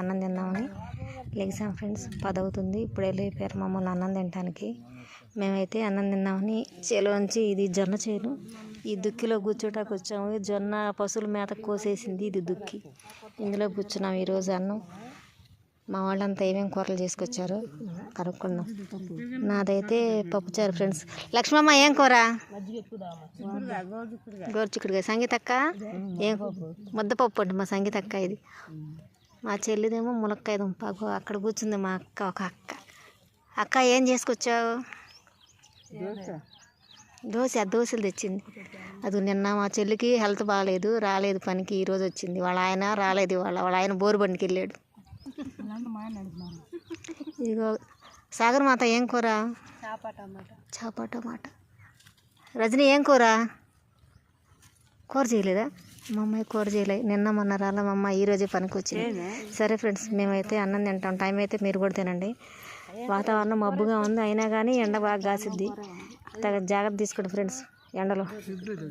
అన్నం తిందామని లెగిసాం ఫ్రెండ్స్. పదవుతుంది. ఇప్పుడు వెళ్ళిపోయారు మమ్మల్ని అన్నం తినడానికి మేమైతే అన్నం తిందామని చేలోంచి ఇది జొన్న చేను ఈ దుక్కిలో కూర్చోటానికి వచ్చాము. జొన్న పశువుల మేత కోసేసింది ఇది దుక్కి. ఇందులో కూర్చున్నాం ఈరోజు అన్నం. మా వాళ్ళంతా ఏమేమి కూరలు చేసుకొచ్చారో కనుక్కున్నాం నాదైతే పప్పుచారు ఫ్రెండ్స్. లక్ష్మమ్మ ఏం కూర? గోరుచిక్కుడుగా. సంగీతక్క? ఏం? ముద్దపప్పు అండి మా సంగీతక్క ఇది. మా చెల్లిదేమో ములక్కాయ దుంప. అక్కడ కూర్చుంది మా అక్క ఒక అక్క. అక్క ఏం చేసుకొచ్చావు? దోశ. దోశలు తెచ్చింది. అది నిన్న మా చెల్లికి హెల్త్ బాగాలేదు రాలేదు పనికి ఈరోజు వచ్చింది. వాళ్ళ ఆయన రాలేదు వాళ్ళ వాళ్ళ ఆయన బోరు బండికి వెళ్ళాడు ఇదిగో సాగర్ మాత ఏం కూర? చేప టమాట. రజని ఏం కూర? కూర చేయలేదా? మా అమ్మాయి కూర చేయలే. నిన్న మొన్న రాలా మా అమ్మ ఈరోజే పనికి వచ్చింది. సరే ఫ్రెండ్స్ మేమైతే అన్నం తింటాం. టైం అయితే మీరు కూడా తినండి. వాతావరణం మబ్బుగా ఉంది. అయినా కానీ ఎండ బాగా కాసిద్ది తగ జాగ్రత్త తీసుకోండి ఫ్రెండ్స్ ఎండలో.